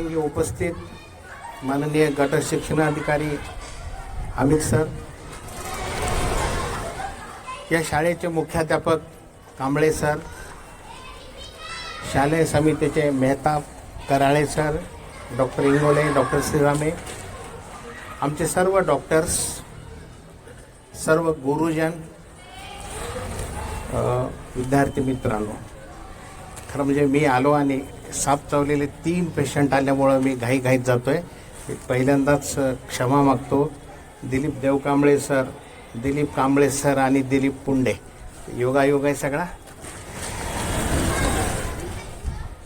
प्रसंगी उपस्थित माननीय गट शिक्षणाधिकारी अमित सर या शाळेचे मुख्याध्यापक कांबळे सर शालेय समितीचे Mehta Karale sir doctor Ingole doctor Shrirame आमचे सर्व डॉक्टर्स सर्व गुरुजन विद्यार्थी मित्रांनो खरं म्हणजे मी आलो आणि साप चावलेले तीन पेशंट आल्यामुळं मी घाईघाईत जातोय. पहिल्यांदाच क्षमा मागतो. दिलीप देवकांबळे सर दिलीप कांबळे सर आणि दिलीप पुंडे. योगायोग आहे सगळा?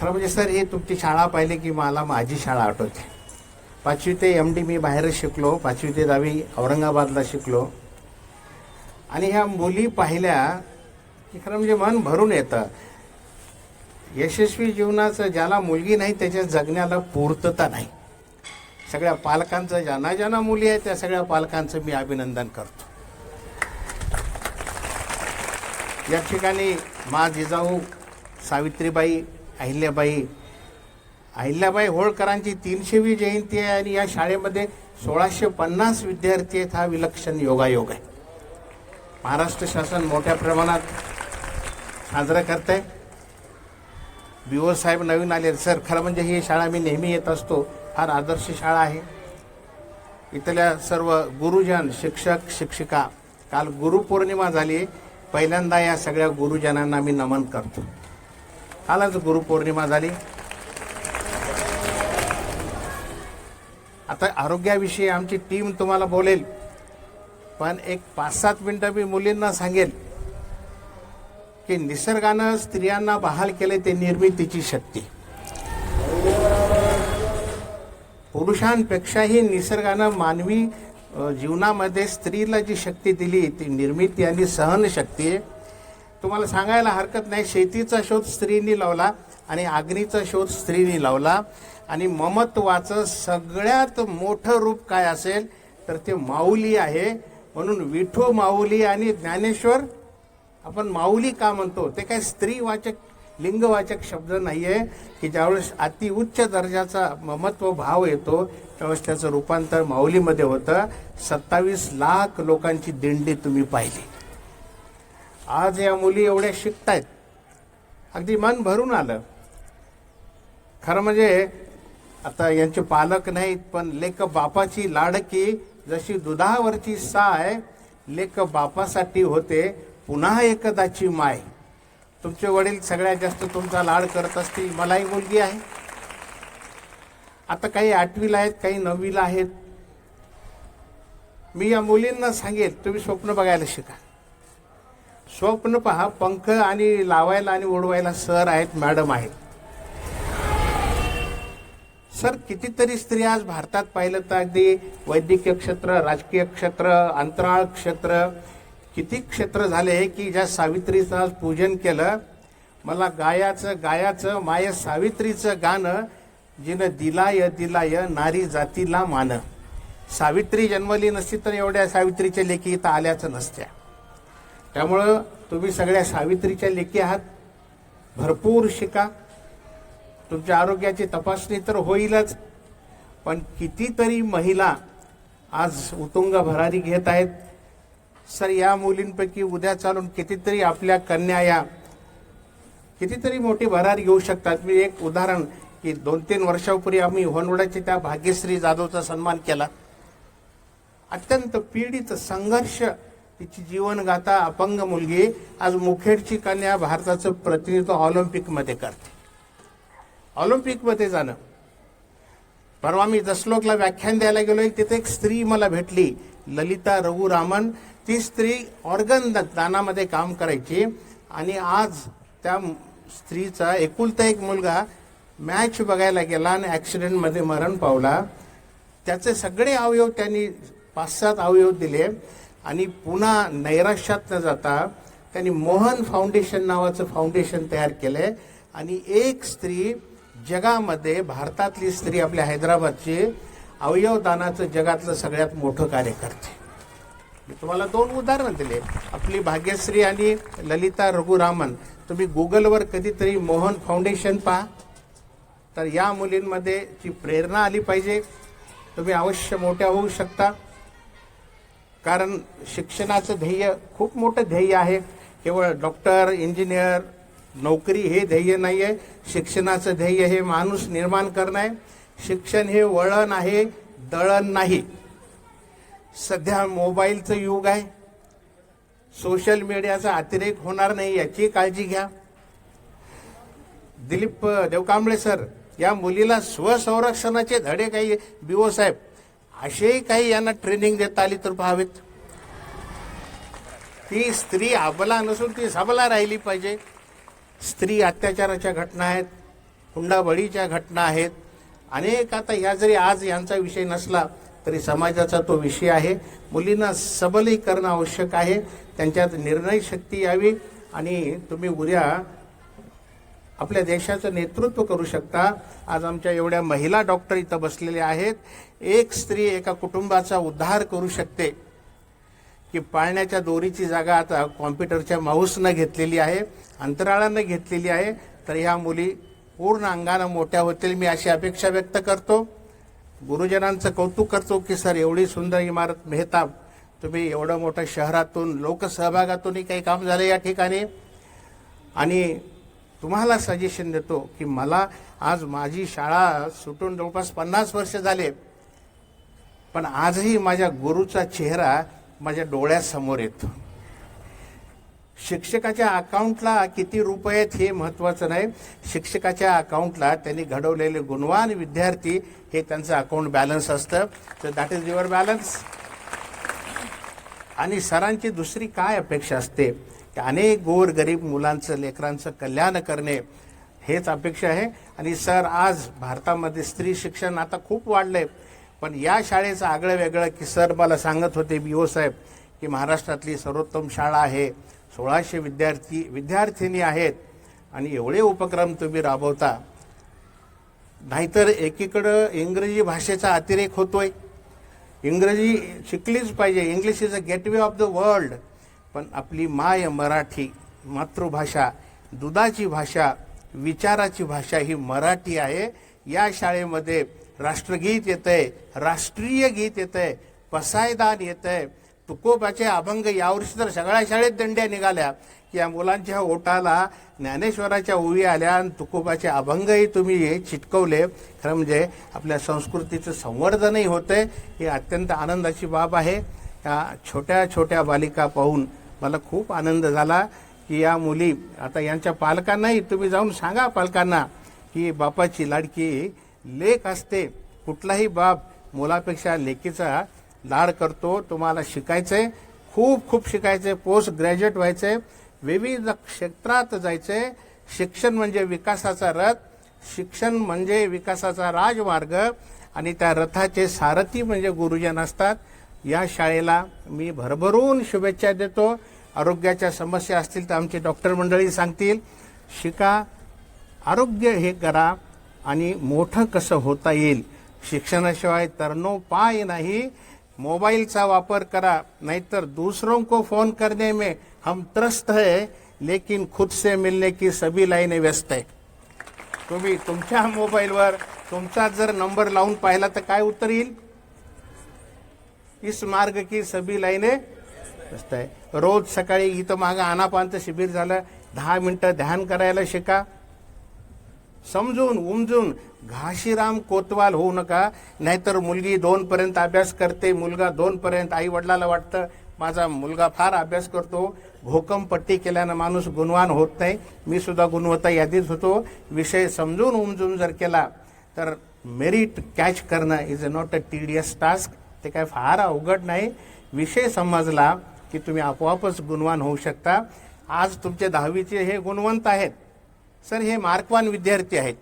खरं म्हणजे सर हे तुमची शाळा पाहिली की मला माझी शाळा आठवते. पाचवी ते एम डी मी बाहेरच शिकलो. पाचवी ते दहावी औरंगाबादला शिकलो. आणि ह्या मुली पाहिल्या की खरं म्हणजे मन भरून येतं. यशस्वी जीवनाचं ज्याला मुलगी नाही त्याच्या जगण्याला पूर्तता नाही. सगळ्या पालकांचं ज्यांना ज्यांना मुली आहेत त्या सगळ्या पालकांचं मी अभिनंदन करतो. या ठिकाणी मा जिजाऊ सावित्रीबाई अहिल्याबाई अहिल्याबाई होळकरांची तीनशेवी जयंती आहे आणि या शाळेमध्ये सोळाशे पन्नास विद्यार्थी आहेत हा विलक्षण योगायोग आहे. महाराष्ट्र शासन मोठ्या प्रमाणात साजरं करत आहे बी ओ साहेब नवीन आले. सर खरं म्हणजे ही शाळा मी नेहमी येत असतो. फार आदर्श शाळा आहे. इथल्या सर्व गुरुजन शिक्षक शिक्षिका काल गुरुपौर्णिमा झाली. पहिल्यांदा या सगळ्या गुरुजनांना मी नमन करतो. कालच गुरुपौर्णिमा झाली. आता आरोग्याविषयी आमची टीम तुम्हाला बोलेल पण एक पाच सात मिनटं मी मुलींना सांगेल. की निसर्गानं स्त्रियांना बहाल केले ते निर्मितीची शक्ती. पुरुषांपेक्षाही निसर्गानं मानवी जीवनामध्ये स्त्रीला जी शक्ती दिली ती निर्मिती आणि सहनशक्ती आहे. तुम्हाला सांगायला हरकत नाही शेतीचा शोध स्त्रीनी लावला आणि अग्नीचा शोध स्त्रीनी लावला. आणि ममत्वाचं सगळ्यात मोठं रूप काय असेल तर ते माऊली आहे. म्हणून विठो माऊली आणि ज्ञानेश्वर आपण माऊली का म्हणतो? ते काय स्त्रीवाचक लिंगवाचक शब्द नाही आहे की ज्यावेळेस अति उच्च दर्जाचा ममत्व भाव येतो त्यावेळेस त्याचं रूपांतर माऊलीमध्ये होतं. सत्तावीस लाख लोकांची दिंडी तुम्ही पाहिली. आज या मुली एवढ्या शिकतायत. अगदी मन भरून आलं. खरं म्हणजे आता यांचे पालक नाहीत पण लेक बापाची लाडकी जशी दुधावरची साय लेक बापासाठी होते. पुन्हा एकदाची माय. तुमचे वडील सगळ्यात जास्त तुमचा लाड करत असतील मलाही मुलगी आहे. आता काही आठवीला आहेत काही नववीला आहेत. मी या मुलींना सांगेल तुम्ही स्वप्न बघायला शिका. स्वप्न पहा पंख आणि लावायला आणि उडवायला सर आहेत मॅडम आहेत. सर कितीतरी स्त्रिया आज भारतात पाहिलं तर अगदी वैद्यकीय क्षेत्र राजकीय क्षेत्र अंतराळ क्षेत्र किती क्षेत्र झाले की ज्या सावित्रीचं आज पूजन केलं मला गायाचं गायाचं माय सावित्रीचं गाणं जिनं दिलाय दिलाय नारी जातीला मान. सावित्री जन्मली नसती तर एवढ्या सावित्रीच्या लेखी इथं आल्याच नसत्या. त्यामुळं तुम्ही सगळ्या सावित्रीच्या लेखी आहात. भरपूर शिका. तुमच्या आरोग्याची तपासणी तर होईलच. पण कितीतरी महिला आज उतुंग भरारी घेत आहेत. सर या मुलींपैकी उद्या चालून कितीतरी आपल्या कन्या या कितीतरी मोठी भरार घेऊ शकतात. मी एक उदाहरण की दोन तीन वर्षापूर्वी आम्ही होनवड्याचे त्या भाग्यश्री जाधवचा सन्मान केला. अत्यंत पीडित संघर्ष तिची जीवनगाथा अपंग मुलगी आज मुखेडची कन्या भारताचं प्रतिनिधित्व ऑलिम्पिकमध्ये करते. ऑलिम्पिकमध्ये जाणं. परवा मी दसलोकला व्याख्यान द्यायला गेलो तिथे एक स्त्री मला भेटली ललिता रघुरामन. ती स्त्री ऑर्गन दानामध्ये काम करायची. आणि आज त्या स्त्रीचा एकुलता एक मुलगा मॅच बघायला गेला आणि ॲक्सिडेंटमध्ये मरण पावला. त्याचे सगळे अवयव त्यांनी पाच सात अवयव दिले. आणि पुन्हा नैराश्यात न जाता त्यांनी मोहन फाउंडेशन नावाचं फाउंडेशन तयार केलंय आणि एक स्त्री जगामध्ये भारतातली स्त्री आपल्या हैदराबादची अवयवदानाचं जगातलं सगळ्यात मोठं कार्य करते. मी तुम्हाला दोन उदाहरणं दिले. आपली भाग्यश्री आणि ललिता रघुरामन. तुम्ही गुगलवर कधीतरी मोहन फाउंडेशन पहा. तर या मुलींमध्ये ती प्रेरणा आली पाहिजे तुम्ही अवश्य मोठ्या होऊ शकता. कारण शिक्षणाचं ध्येय खूप मोठं ध्येय आहे. केवळ डॉक्टर इंजिनियर नोकरी हे ध्येय नाही आहे शिक्षणाचं ध्येय हे माणूस निर्माण करणं आहे. शिक्षण हे वळण आहे दळण नाही. सध्या मोबाईलचं युग आहे. सोशल मीडियाचा अतिरेक होणार नाही याची काळजी घ्या. दिलीप देवकांबळे सर या मुलीला स्वसंरक्षणाचे धडे काही बिओ साहेब असेही काही यांना ट्रेनिंग देता आली तर पाहावेत ती स्त्री अबला नसून ती सबला राहिली पाहिजे. स्त्री अत्याचाराच्या घटना आहेत हुंडाबळीच्या घटना आहेत. अनेक आता ह्या जरी आज यांचा विषय नसला तरी समाजाचा तो विषय आहे. मुलींना सबलीकरण आवश्यक आहे. त्यांच्यात निर्णय शक्ती यावी आणि तुम्ही उद्या आपल्या देशाचं नेतृत्व करू शकता. आज आमच्या एवढ्या महिला डॉक्टर इथं बसलेल्या आहेत. एक स्त्री एका कुटुंबाचा उद्धार करू शकते. की पाळण्याच्या दोरीची जागा आता कॉम्प्युटरच्या माऊसनं घेतलेली आहे अंतराळानं घेतलेली आहे. तर ह्या मुली पूर्ण अंगानं मोठ्या होतील मी अशी अपेक्षा व्यक्त करतो. गुरुजनांचं कौतुक करतो की सर एवढी सुंदर इमारत मेहताब तुम्ही एवढं मोठ्या शहरातून लोकसहभागातूनही काही काम झालं या ठिकाणी. आणि तुम्हाला सजेशन देतो की मला आज माझी शाळा सुटून जवळपास पन्नास वर्ष झाले पण आजही माझ्या गुरुचा चेहरा माझ्या डोळ्यासमोर येतो. शिक्षकाच्या अकाउंटला किती रुपये आहेत हे महत्वाचं नाही. शिक्षकाच्या अकाउंटला त्यांनी घडवलेले गुणवान विद्यार्थी हे त्यांचं अकाउंट बॅलन्स असतं. तर दॅट इज युअर बॅलन्स. आणि सरांची दुसरी काय अपेक्षा असते? की अनेक गोर गरीब मुलांचं लेकरांचं कल्याण करणे हेच अपेक्षा आहे. आणि सर आज भारतामध्ये स्त्री शिक्षण आता खूप वाढलंय. पण या शाळेचं आगळं वेगळं की सर मला सांगत होते बी ओ साहेब की महाराष्ट्रातली सर्वोत्तम शाळा आहे. सोळाशे विद्यार्थी विद्यार्थिनी आहेत आणि एवढे उपक्रम तुम्ही राबवता. नाहीतर एकीकडं इंग्रजी भाषेचा अतिरेक होतोय. इंग्रजी शिकलीच पाहिजे. English is a gateway of the world पण आपली माय मराठी मातृभाषा दुधाची भाषा विचाराची भाषा ही मराठी आहे. या शाळेमध्ये राष्ट्रगीत येतंय राष्ट्रीय गीत येतंय पसायदान येतंय. तुकोबाचे अभंग यावर्षी तर सगळ्या शाळेत दंड्या निघाल्या. की या मुलांच्या ओटाला ज्ञानेश्वराच्या ओळी आल्या आणि तुकोबाचे अभंगही तुम्ही चिटकवले. खरं म्हणजे आपल्या संस्कृतीचं संवर्धनही होतंय. ही अत्यंत आनंदाची बाब आहे. या छोट्या छोट्या बालिका पाहून मला खूप आनंद झाला की या मुली आता यांच्या पालकांनाही तुम्ही जाऊन सांगा पालकांना की बापाची लाडकी लेख असते. कुठलाही बाप मुलापेक्षा लेकीचा लाड करतो तुम्हाला शिकायचंय खूप खूप शिकायचंय पोस्ट ग्रॅज्युएट व्हायचंय. विविध क्षेत्रात जायचंय. शिक्षण म्हणजे विकासाचा रथ शिक्षण म्हणजे विकासाचा राजमार्ग आणि त्या रथाचे सारथी म्हणजे गुरुजन असतात. या शाळेला मी भरभरून शुभेच्छा देतो. आरोग्याच्या समस्या असतील तर आमची डॉक्टर मंडळी सांगतील शिका आरोग्य हे करा आणि मोठं कसं होता येईल. शिक्षणाशिवाय तरणोपाय नाही. मोबाइल का वापर करा नाहीतर दूसरों को फोन करने में हम त्रस्त है लेकिन खुद से मिलने की सभी लाईने व्यस्त आहे तुम्ही तुमच्या मोबाईलवर तुमचा जर नंबर लावून पाहिला तर काय उत्तर येईल? इस मार्ग की सभी लाईने व्यस्त आहे रोज सकाळी इथं मागं आनापानचं शिबिर झालं दहा मिनटं ध्यान करायला शिका समजून उमजून घाशीराम कोतवाल होऊ नका. नाहीतर मुलगी दोनपर्यंत अभ्यास करते मुलगा दोनपर्यंत आई वडिलाला वाटतं माझा मुलगा फार अभ्यास करतो. भोकम पट्टी केल्यानं माणूस गुणवान होत नाही. मी सुद्धा गुणवत्ता यादीत होतो. विषय समजून उमजून जर केला तर मेरिट कॅच करणं is a not a tedious task ते काय फार अवघड नाही. विषय समजला की तुम्ही आपोआपच गुणवान होऊ शकता. आज तुमचे दहावीचे हे गुणवंत आहेत. सर हे मार्कवान विद्यार्थी आहेत.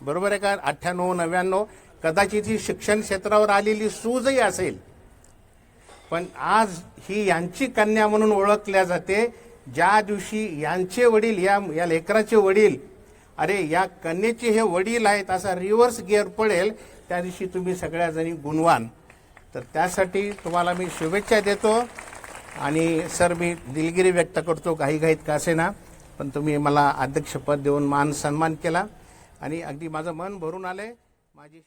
बरोबर आहे का? अठ्ठ्याण्णव नव्याण्णव कदाचित ही शिक्षण क्षेत्रावर आलेली सूजही असेल. पण आज ही यांची कन्या म्हणून ओळखल्या जाते. ज्या दिवशी यांचे वडील या या लेकराचे वडील अरे या कन्येचे हे वडील आहेत असा रिव्हर्स गिअर पडेल त्या दिवशी तुम्ही सगळ्याजणी गुणवान. तर त्यासाठी तुम्हाला मी शुभेच्छा देतो. आणि सर मी दिलगिरी व्यक्त करतो. घाईघाईत का असे ना? पण तुम्ही मला अध्यक्षपद देऊन मान सन्मान केला आणि अगदी माझं मन भरून आलंय. माझी